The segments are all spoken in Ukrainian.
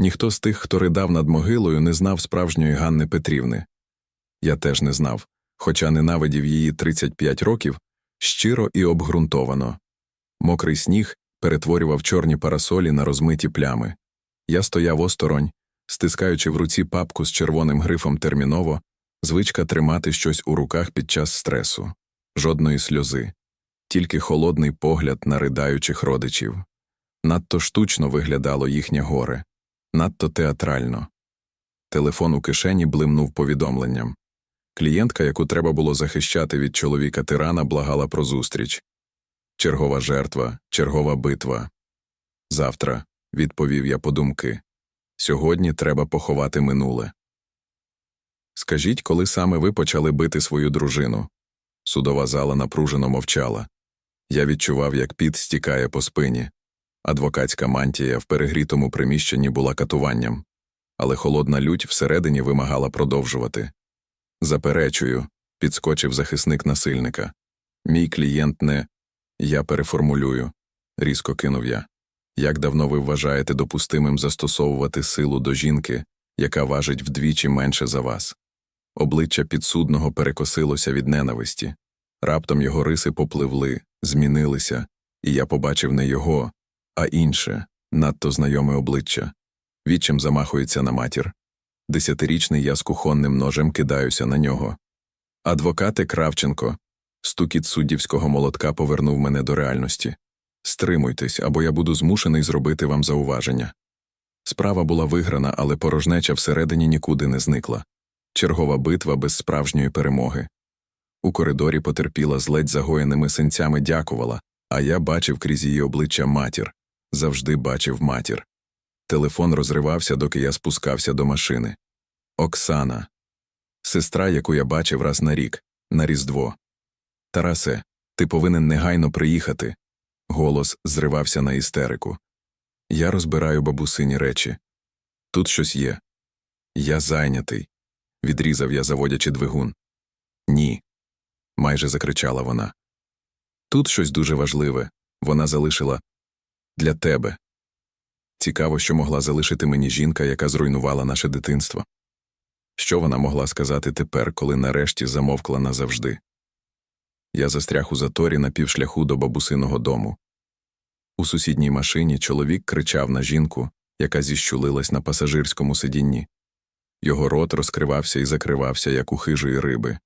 Ніхто з тих, хто ридав над могилою, не знав справжньої Ганни Петрівни. Я теж не знав, хоча ненавидів її 35 років, щиро і обґрунтовано. Мокрий сніг перетворював чорні парасолі на розмиті плями. Я стояв осторонь, стискаючи в руці папку з червоним грифом терміново, звичка тримати щось у руках під час стресу, жодної сльози, тільки холодний погляд на ридаючих родичів. Надто штучно виглядало їхнє горе, надто театрально. Телефон у кишені блимнув повідомленням. Клієнтка, яку треба було захищати від чоловіка тирана, благала про зустріч. Чергова жертва, чергова битва. Завтра, відповів я подумки. Сьогодні треба поховати минуле. Скажіть, коли саме ви почали бити свою дружину? Судова зала напружено мовчала. Я відчував, як піт стікає по спині. Адвокатська мантія в перегрітому приміщенні була катуванням, але холодна лють всередині вимагала продовжувати. Заперечую, підскочив захисник насильника. Мій клієнт не. Я переформулюю, різко кинув я. Як давно ви вважаєте допустимим застосовувати силу до жінки, яка важить вдвічі менше за вас? Обличчя підсудного перекосилося від ненависті. Раптом його риси попливли, змінилися, і я побачив не його, а інше, надто знайоме обличчя. Відчим замахується на матір. Десятирічний я з кухонним ножем кидаюся на нього. Адвокате Кравченко. Стукіт суддівського молотка повернув мене до реальності. Стримуйтесь, або я буду змушений зробити вам зауваження. Справа була виграна, але порожнеча всередині нікуди не зникла. Чергова битва без справжньої перемоги. У коридорі потерпіла з ледь загоєними синцями дякувала, а я бачив крізь її обличчя матір. Завжди бачив матір. Телефон розривався, доки я спускався до машини. Оксана. Сестра, яку я бачив раз на рік, на Різдво. Тарасе, ти повинен негайно приїхати. Голос зривався на істерику. Я розбираю бабусині речі. Тут щось є. Я зайнятий. Відрізав я, заводячи двигун. Ні. майже закричала вона. Тут щось дуже важливе. Вона залишила для тебе. Цікаво, що могла залишити мені жінка, яка зруйнувала наше дитинство. Що вона могла сказати тепер, коли нарешті замовкла назавжди? Я застряг у заторі на півшляху до бабусиного дому. У сусідній машині чоловік кричав на жінку, яка зіщулилась на пасажирському сидінні. Його рот розкривався і закривався, як у хижої риби.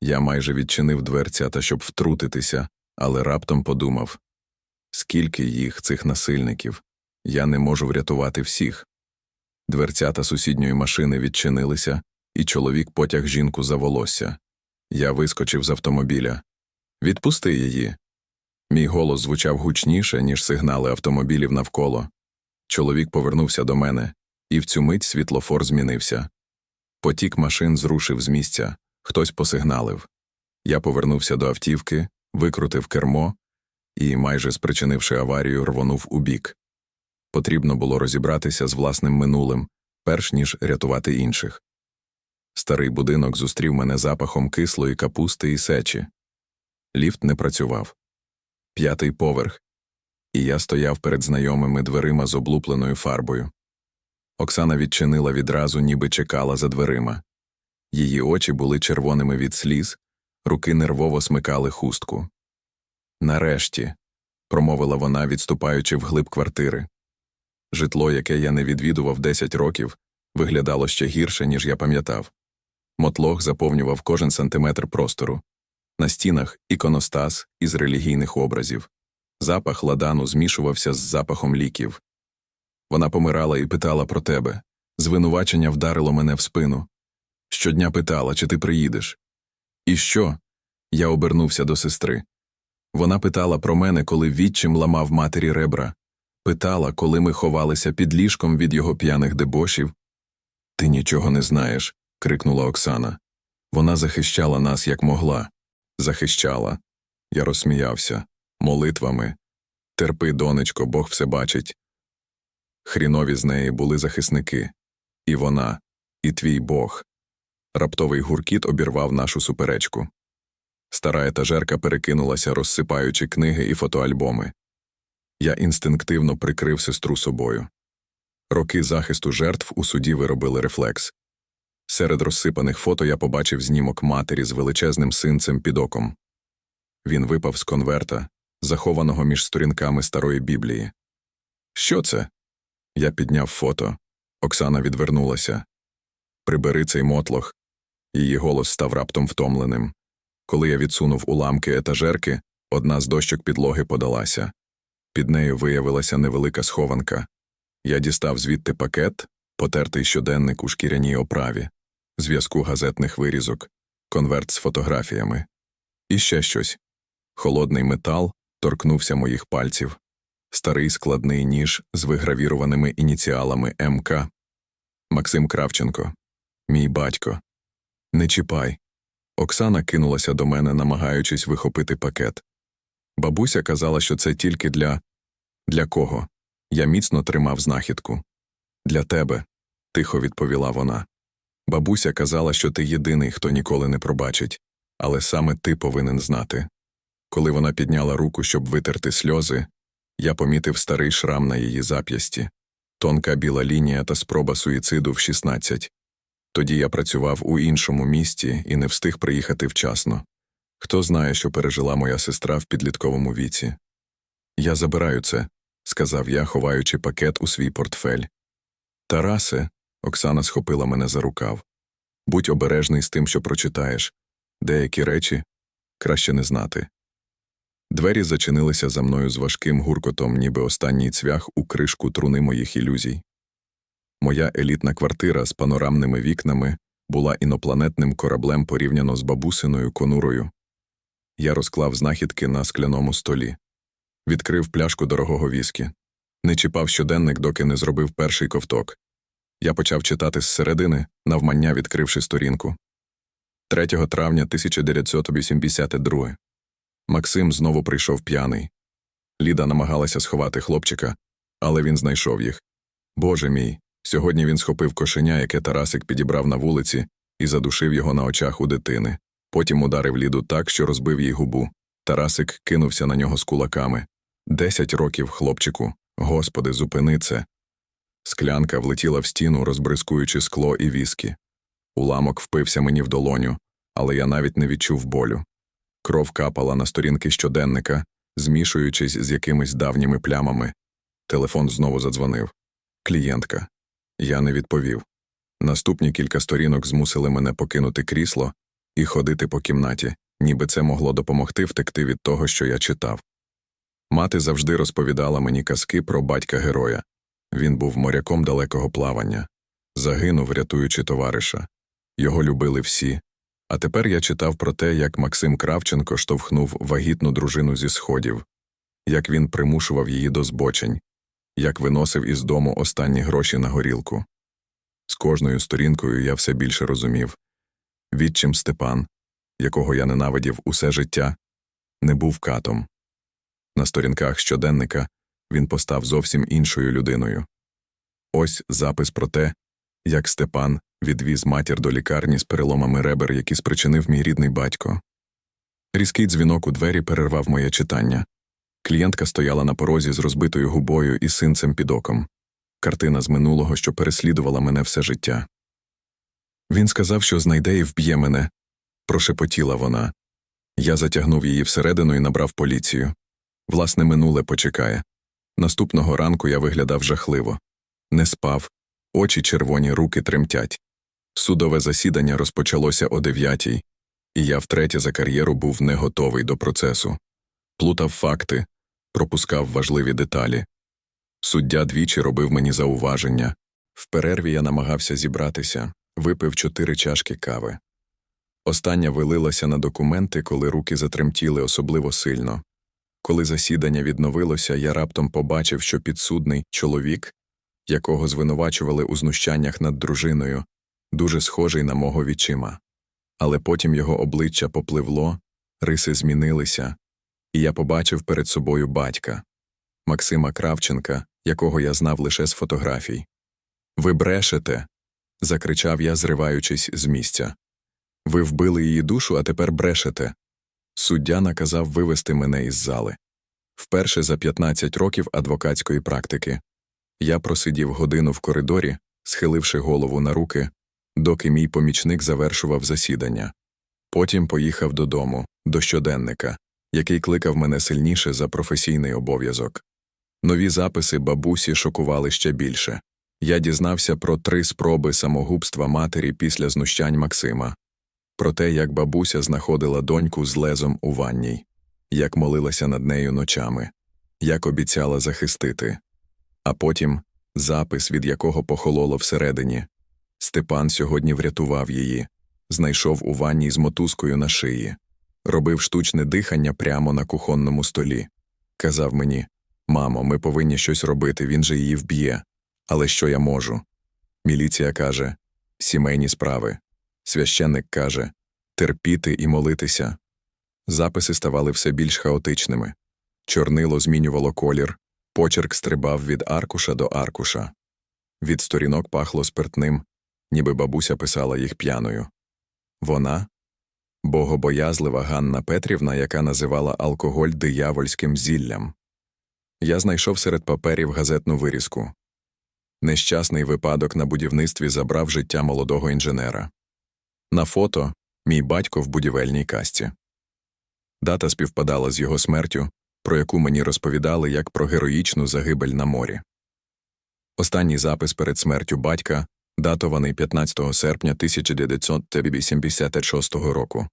Я майже відчинив дверцята, щоб втрутитися, але раптом подумав скільки їх, цих насильників, я не можу врятувати всіх. Дверцята сусідньої машини відчинилися, і чоловік потяг жінку за волосся. Я вискочив з автомобіля. Відпусти її. Мій голос звучав гучніше, ніж сигнали автомобілів навколо. Чоловік повернувся до мене, і в цю мить світлофор змінився. Потік машин зрушив з місця, хтось посигналив. Я повернувся до автівки, викрутив кермо і, майже спричинивши аварію, рвонув у бік. Потрібно було розібратися з власним минулим, перш ніж рятувати інших. Старий будинок зустрів мене запахом кислої капусти і сечі. Ліфт не працював. П'ятий поверх, і я стояв перед знайомими дверима з облупленою фарбою. Оксана відчинила відразу, ніби чекала за дверима. Її очі були червоними від сліз, руки нервово смикали хустку. Нарешті, промовила вона, відступаючи вглиб квартири. Житло, яке я не відвідував 10 років, виглядало ще гірше, ніж я пам'ятав. Мотлох заповнював кожен сантиметр простору. На стінах іконостас із релігійних образів. Запах ладану змішувався з запахом ліків. Вона помирала і питала про тебе. Звинувачення вдарило мене в спину. Щодня питала, чи ти приїдеш. І що? Я обернувся до сестри. Вона питала про мене, коли відчим ламав матері ребра, питала, коли ми ховалися під ліжком від його п'яних дебошів. Ти нічого не знаєш, крикнула Оксана. Вона захищала нас, як могла. Захищала. Я розсміявся. Молитвами. Терпи, донечко, Бог все бачить. Хрінові з неї були захисники. І вона, і твій Бог. Раптовий гуркіт обірвав нашу суперечку. Стара етажерка перекинулася, розсипаючи книги і фотоальбоми. Я інстинктивно прикрив сестру собою. Роки захисту жертв у суді виробили рефлекс. Серед розсипаних фото я побачив знімок матері з величезним синцем під оком. Він випав з конверта, захованого між сторінками старої Біблії. Що це? Я підняв фото. Оксана відвернулася. Прибери цей мотлох. Її голос став раптом втомленим. Коли я відсунув уламки етажерки, одна з дощок підлоги подалася. Під нею виявилася невелика схованка. Я дістав звідти пакет, потертий щоденник у шкіряній оправі, зв'язку газетних вирізок, конверт з фотографіями. І ще щось. Холодний метал торкнувся моїх пальців. Старий складний ніж з вигравірованими ініціалами МК. Максим Кравченко. Мій батько. Не чіпай. Оксана кинулася до мене, намагаючись вихопити пакет. Бабуся казала, що це тільки для. Для кого? Я міцно тримав знахідку. Для тебе, тихо відповіла вона. Бабуся казала, що ти єдиний, хто ніколи не пробачить, але саме ти повинен знати. Коли вона підняла руку, щоб витерти сльози, я помітив старий шрам на її зап'ясті, тонка біла лінія та спроба суїциду в 16. Тоді я працював у іншому місті і не встиг приїхати вчасно. Хто знає, що пережила моя сестра в підлітковому віці. Я забираю це, сказав я, ховаючи пакет у свій портфель. Тарасе, Оксана схопила мене за рукав. Будь обережний з тим, що прочитаєш. Деякі речі краще не знати. Двері зачинилися за мною з важким гуркотом, ніби останній цвях у кришку труни моїх ілюзій. Моя елітна квартира з панорамними вікнами була інопланетним кораблем порівняно з бабусиною конурою. Я розклав знахідки на скляному столі, відкрив пляшку дорогого віскі, не чіпав щоденник, доки не зробив перший ковток. Я почав читати зсередини, навмання відкривши сторінку. 3 травня 1982 Максим знову прийшов п'яний. Ліда намагалася сховати хлопчика, але він знайшов їх. Боже мій, сьогодні він схопив кошеня, яке Тарасик підібрав на вулиці, і задушив його на очах у дитини. Потім ударив Ліду так, що розбив їй губу. Тарасик кинувся на нього з кулаками. Десять років, хлопчику. Господи, зупини це. Склянка влетіла в стіну, розбризкуючи скло і віскі. Уламок впився мені в долоню, але я навіть не відчув болю. Кров капала на сторінки щоденника, змішуючись з якимись давніми плямами. Телефон знову задзвонив. Клієнтка. Я не відповів. Наступні кілька сторінок змусили мене покинути крісло і ходити по кімнаті, ніби це могло допомогти втекти від того, що я читав. Мати завжди розповідала мені казки про батька героя. Він був моряком далекого плавання, загинув, рятуючи товариша. Його любили всі. А тепер я читав про те, як Максим Кравченко штовхнув вагітну дружину зі сходів, як він примушував її до збочень, як виносив із дому останні гроші на горілку. З кожною сторінкою я все більше розумів відчим Степан, якого я ненавидів усе життя, не був катом. На сторінках щоденника він постав зовсім іншою людиною. Ось запис про те, як Степан відвіз матір до лікарні з переломами ребер, які спричинив мій рідний батько. Різкий дзвінок у двері перервав моє читання. Клієнтка стояла на порозі з розбитою губою і синцем під оком. Картина з минулого, що переслідувала мене все життя. Він сказав, що знайде і вб'є мене, прошепотіла вона. Я затягнув її всередину і набрав поліцію. Власне, минуле почекає. Наступного ранку я виглядав жахливо. Не спав, очі червоні, руки тремтять. Судове засідання розпочалося о дев'ятій, і я втретє за кар'єру був не готовий до процесу. Плутав факти, пропускав важливі деталі. Суддя двічі робив мені зауваження. В перерві я намагався зібратися, випив чотири чашки кави. Остання вилилася на документи, коли руки затремтіли особливо сильно. Коли засідання відновилося, я раптом побачив, що підсудний чоловік, якого звинувачували у знущаннях над дружиною, дуже схожий на мого вічима. Але потім його обличчя попливло, риси змінилися, і я побачив перед собою батька Максима Кравченка, якого я знав лише з фотографій. Ви брешете. закричав я, зриваючись з місця. Ви вбили її душу, а тепер брешете. Суддя наказав вивести мене із зали. Вперше за 15 років адвокатської практики. Я просидів годину в коридорі, схиливши голову на руки, доки мій помічник завершував засідання. Потім поїхав додому, до щоденника, який кликав мене сильніше за професійний обов'язок. Нові записи бабусі шокували ще більше. Я дізнався про три спроби самогубства матері після знущань Максима, про те, як бабуся знаходила доньку з лезом у ванній, як молилася над нею ночами, як обіцяла захистити. А потім запис, від якого похололо всередині. Степан сьогодні врятував її, знайшов у ванні з мотузкою на шиї, робив штучне дихання прямо на кухонному столі. Казав мені Мамо, ми повинні щось робити, він же її вб'є. Але що я можу? Міліція каже сімейні справи. Священник каже терпіти і молитися. Записи ставали все більш хаотичними. Чорнило змінювало колір, почерк стрибав від аркуша до аркуша. Від сторінок пахло спиртним, ніби бабуся писала їх п'яною. Вона богобоязлива Ганна Петрівна, яка називала алкоголь диявольським зіллям. Я знайшов серед паперів газетну вирізку. Нещасний випадок на будівництві забрав життя молодого інженера. На фото мій батько в будівельній касті. Дата співпадала з його смертю, про яку мені розповідали як про героїчну загибель на морі. Останній запис перед смертю батька датований 15 серпня 1986 року.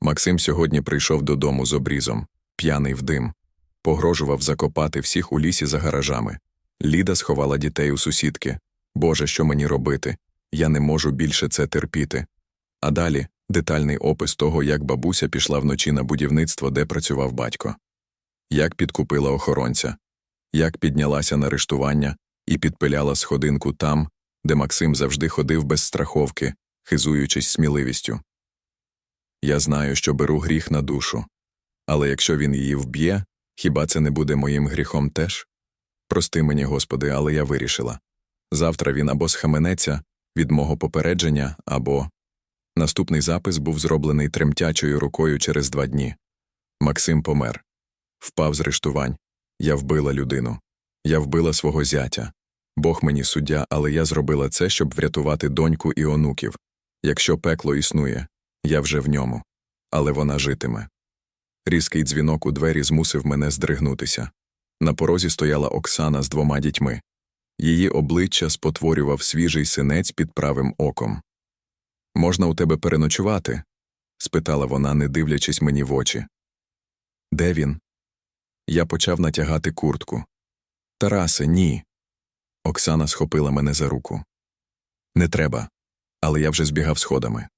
Максим сьогодні прийшов додому з обрізом, п'яний в дим, погрожував закопати всіх у лісі за гаражами. Ліда сховала дітей у сусідки. Боже, що мені робити? Я не можу більше це терпіти. А далі детальний опис того, як бабуся пішла вночі на будівництво, де працював батько, як підкупила охоронця, як піднялася на арештування і підпиляла сходинку там, де Максим завжди ходив без страховки, хизуючись сміливістю. Я знаю, що беру гріх на душу, але якщо він її вб'є, хіба це не буде моїм гріхом теж? Прости мені, Господи, але я вирішила. Завтра він або схаменеться від мого попередження, або. Наступний запис був зроблений тремтячою рукою через два дні. Максим помер. Впав з рештувань. Я вбила людину. Я вбила свого зятя. Бог мені суддя, але я зробила це, щоб врятувати доньку і онуків. Якщо пекло існує, я вже в ньому. Але вона житиме. Різкий дзвінок у двері змусив мене здригнутися. На порозі стояла Оксана з двома дітьми. Її обличчя спотворював свіжий синець під правим оком. Можна у тебе переночувати? спитала вона, не дивлячись мені в очі. Де він? Я почав натягати куртку. Тарасе, ні. Оксана схопила мене за руку. Не треба, але я вже збігав сходами.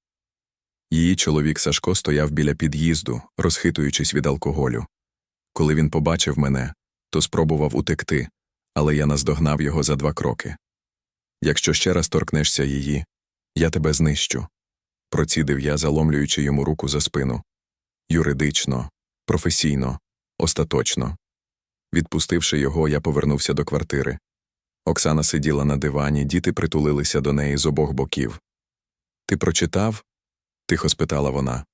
Її чоловік Сашко стояв біля під'їзду, розхитуючись від алкоголю. Коли він побачив мене, то спробував утекти, але я наздогнав його за два кроки. Якщо ще раз торкнешся її, я тебе знищу. Процідив я, заломлюючи йому руку за спину. Юридично, професійно, остаточно. Відпустивши його, я повернувся до квартири. Оксана сиділа на дивані, діти притулилися до неї з обох боків. Ти прочитав? тихо спитала вона.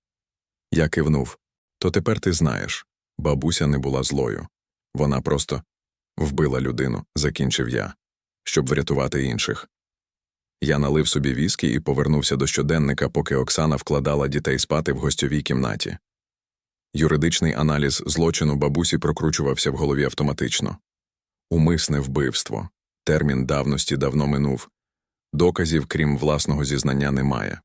Я кивнув. То тепер ти знаєш. Бабуся не була злою. Вона просто вбила людину, закінчив я, щоб врятувати інших. Я налив собі віскі і повернувся до щоденника, поки Оксана вкладала дітей спати в гостьовій кімнаті. Юридичний аналіз злочину бабусі прокручувався в голові автоматично. Умисне вбивство. Термін давності давно минув. Доказів, крім власного зізнання, немає.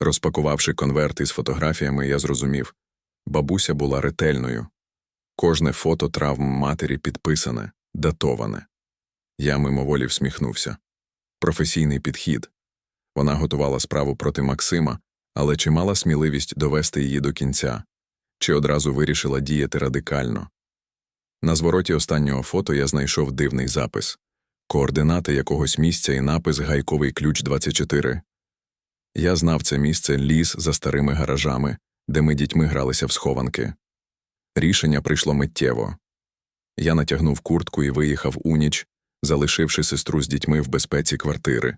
Розпакувавши конверт із фотографіями, я зрозумів бабуся була ретельною. Кожне фото травм матері підписане, датоване. Я мимоволі всміхнувся. Професійний підхід. Вона готувала справу проти Максима, але чи мала сміливість довести її до кінця, чи одразу вирішила діяти радикально. На звороті останнього фото я знайшов дивний запис координати якогось місця і напис Гайковий ключ 24. Я знав це місце ліс за старими гаражами, де ми дітьми гралися в схованки. Рішення прийшло миттєво. Я натягнув куртку і виїхав у ніч, залишивши сестру з дітьми в безпеці квартири.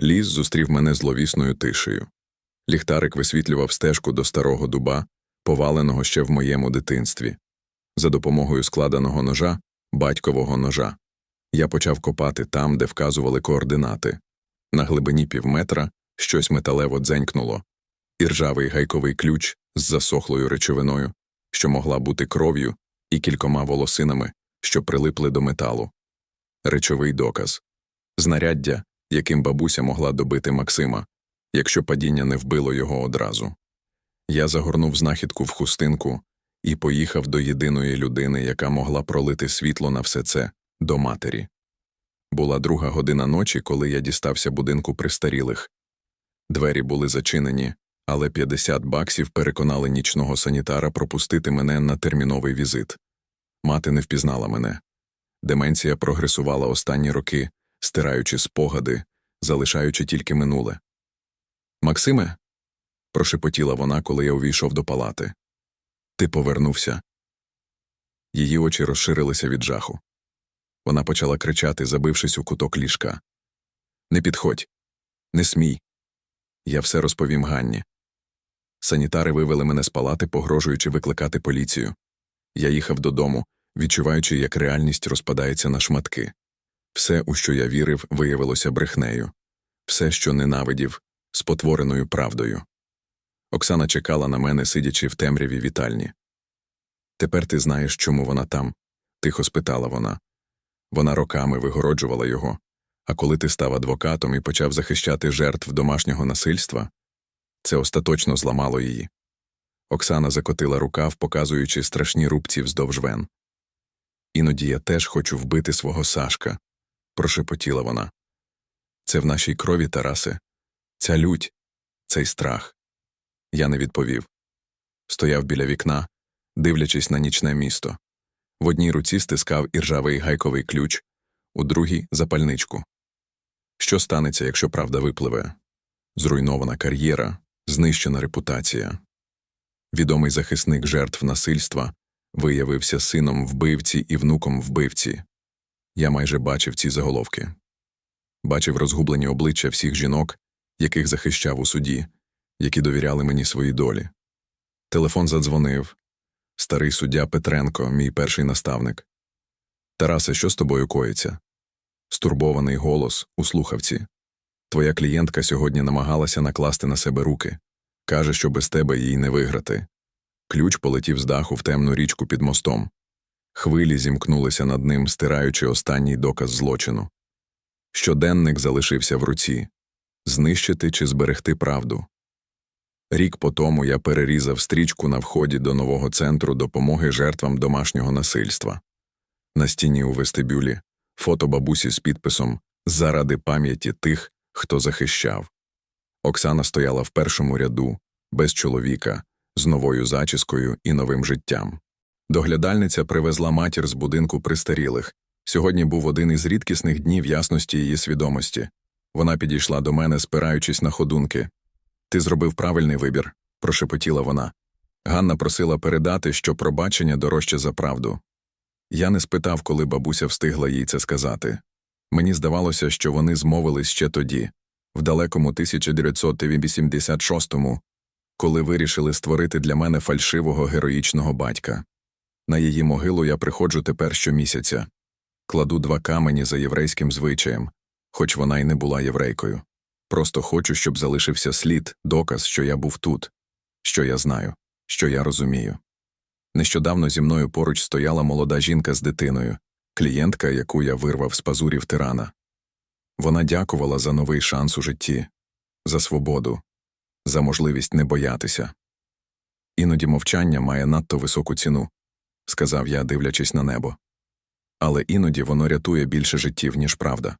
Ліс зустрів мене зловісною тишею. Ліхтарик висвітлював стежку до старого дуба, поваленого ще в моєму дитинстві, за допомогою складеного ножа, батькового ножа. Я почав копати там, де вказували координати. На глибині півметра щось металево дзенькнуло, і ржавий гайковий ключ з засохлою речовиною, що могла бути кров'ю, і кількома волосинами, що прилипли до металу. Речовий доказ знаряддя, яким бабуся могла добити Максима, якщо падіння не вбило його одразу. Я загорнув знахідку в хустинку і поїхав до єдиної людини, яка могла пролити світло на все це, до матері. Була друга година ночі, коли я дістався будинку престарілих. Двері були зачинені, але 50 баксів переконали нічного санітара пропустити мене на терміновий візит. Мати не впізнала мене. Деменція прогресувала останні роки, стираючи спогади, залишаючи тільки минуле. Максиме, прошепотіла вона, коли я увійшов до палати. Ти повернувся. Її очі розширилися від жаху. Вона почала кричати, забившись у куток ліжка. Не підходь, не смій. Я все розповім Ганні. Санітари вивели мене з палати, погрожуючи викликати поліцію. Я їхав додому, відчуваючи, як реальність розпадається на шматки. Все, у що я вірив, виявилося брехнею, все, що ненавидів, спотвореною правдою. Оксана чекала на мене, сидячи в темряві вітальні. Тепер ти знаєш, чому вона там, тихо спитала вона. Вона роками вигороджувала його. А коли ти став адвокатом і почав захищати жертв домашнього насильства, це остаточно зламало її. Оксана закотила рукав, показуючи страшні рубці вздовж вен. Іноді я теж хочу вбити свого Сашка, прошепотіла вона. Це в нашій крові, Тарасе, ця лють, цей страх. Я не відповів. Стояв біля вікна, дивлячись на нічне місто. В одній руці стискав іржавий гайковий ключ, у другій запальничку. Що станеться, якщо правда випливе? Зруйнована кар'єра, знищена репутація. Відомий захисник жертв насильства виявився сином вбивці і внуком вбивці. Я майже бачив ці заголовки. Бачив розгублені обличчя всіх жінок, яких захищав у суді, які довіряли мені свої долі. Телефон задзвонив. Старий суддя Петренко, мій перший наставник. Тарасе, що з тобою коїться? Стурбований голос у слухавці. Твоя клієнтка сьогодні намагалася накласти на себе руки. Каже, що без тебе їй не виграти. Ключ полетів з даху в темну річку під мостом. Хвилі зімкнулися над ним, стираючи останній доказ злочину. Щоденник залишився в руці знищити чи зберегти правду. Рік по тому я перерізав стрічку на вході до нового центру допомоги жертвам домашнього насильства. На стіні у вестибюлі фото бабусі з підписом Заради пам'яті тих, хто захищав. Оксана стояла в першому ряду, без чоловіка, з новою зачіскою і новим життям. Доглядальниця привезла матір з будинку престарілих. Сьогодні був один із рідкісних днів ясності її свідомості. Вона підійшла до мене, спираючись на ходунки. Ти зробив правильний вибір, прошепотіла вона. Ганна просила передати, що пробачення дорожче за правду. Я не спитав, коли бабуся встигла їй це сказати. Мені здавалося, що вони змовились ще тоді, в далекому 1986-му, коли вирішили створити для мене фальшивого героїчного батька. На її могилу я приходжу тепер щомісяця, кладу два камені за єврейським звичаєм, хоч вона й не була єврейкою. Просто хочу, щоб залишився слід, доказ, що я був тут, що я знаю, що я розумію. Нещодавно зі мною поруч стояла молода жінка з дитиною, клієнтка, яку я вирвав з пазурів тирана. Вона дякувала за новий шанс у житті, за свободу, за можливість не боятися. Іноді мовчання має надто високу ціну, сказав я, дивлячись на небо. Але іноді воно рятує більше життів, ніж правда.